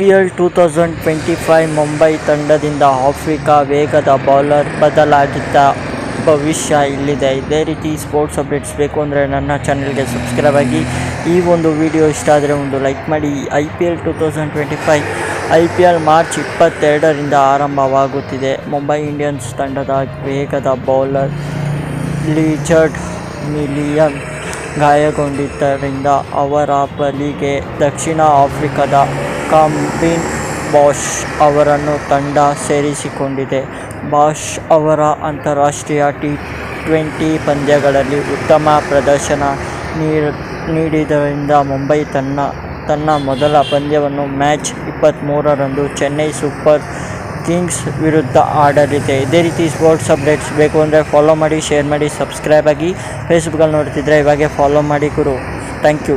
P L two thousand twenty five Mumbai ತಂಡದಿಂದ Africa ವೇಗದ bowler ಬದಲಾಗಿದ್ದ ಭವಿಷ್ಯ ಇಲ್ಲಿದೆ. ಇದೇ ರೀತಿ ಸ್ಪೋರ್ಟ್ಸ್ ಅಪ್ಡೇಟ್ಸ್ ಬೇಕು ಅಂದರೆ ನನ್ನ ಚಾನಲ್ಗೆ ಸಬ್ಸ್ಕ್ರೈಬ್ ಆಗಿ. ಈ ಒಂದು ವಿಡಿಯೋ ಇಷ್ಟ ಆದರೆ ಒಂದು ಲೈಕ್ ಮಾಡಿ. I P L two thousand twenty five I P L March ಇಪ್ಪತ್ತೆರಡರಿಂದ ಆರಂಭವಾಗುತ್ತಿದೆ. ಮುಂಬೈ ಇಂಡಿಯನ್ಸ್ ತಂಡದ ವೇಗದ ಬೌಲರ್ ಲೀಜರ್ಡ್ ಮಿಲಿಯನ್ ಗಾಯಗೊಂಡಿದ್ದರಿಂದ ಅವರ ಬಲಿಗೆ ದಕ್ಷಿಣ ಆಫ್ರಿಕಾದ ಕಾಂಬಿನ್ ಬಾಷ್ ಅವರನ್ನು ತಂಡ ಸೇರಿಸಿಕೊಂಡಿದೆ. ಬಾಷ್ ಅವರ ಅಂತಾರಾಷ್ಟ್ರೀಯ ಟಿ ಟ್ವೆಂಟಿ ಪಂದ್ಯಗಳಲ್ಲಿ ಉತ್ತಮ ಪ್ರದರ್ಶನ ನೀಡ ನೀಡಿದ್ದರಿಂದ ಮುಂಬೈ ತನ್ನ ತನ್ನ ಮೊದಲ ಪಂದ್ಯವನ್ನು ಮ್ಯಾಚ್ ಇಪ್ಪತ್ತ್ಮೂರರಂದು ಚೆನ್ನೈ ಸೂಪರ್ ಕಿಂಗ್ಸ್ ವಿರುದ್ಧ ಆಡಲಿದೆ. ಇದೇ ರೀತಿ ಸ್ಪೋರ್ಟ್ಸ್ ಅಪ್ಡೇಟ್ಸ್ ಬೇಕು ಅಂದರೆ ಫಾಲೋ ಮಾಡಿ ಶೇರ್ ಮಾಡಿ ಸಬ್ಸ್ಕ್ರೈಬ್ ಆಗಿ ಫೇಸ್ಬುಕ್ಕಲ್ಲಿ ನೋಡ್ತಿದ್ರೆ ಇವಾಗೆ ಫಾಲೋ ಮಾಡಿ ಗುರು. Thank you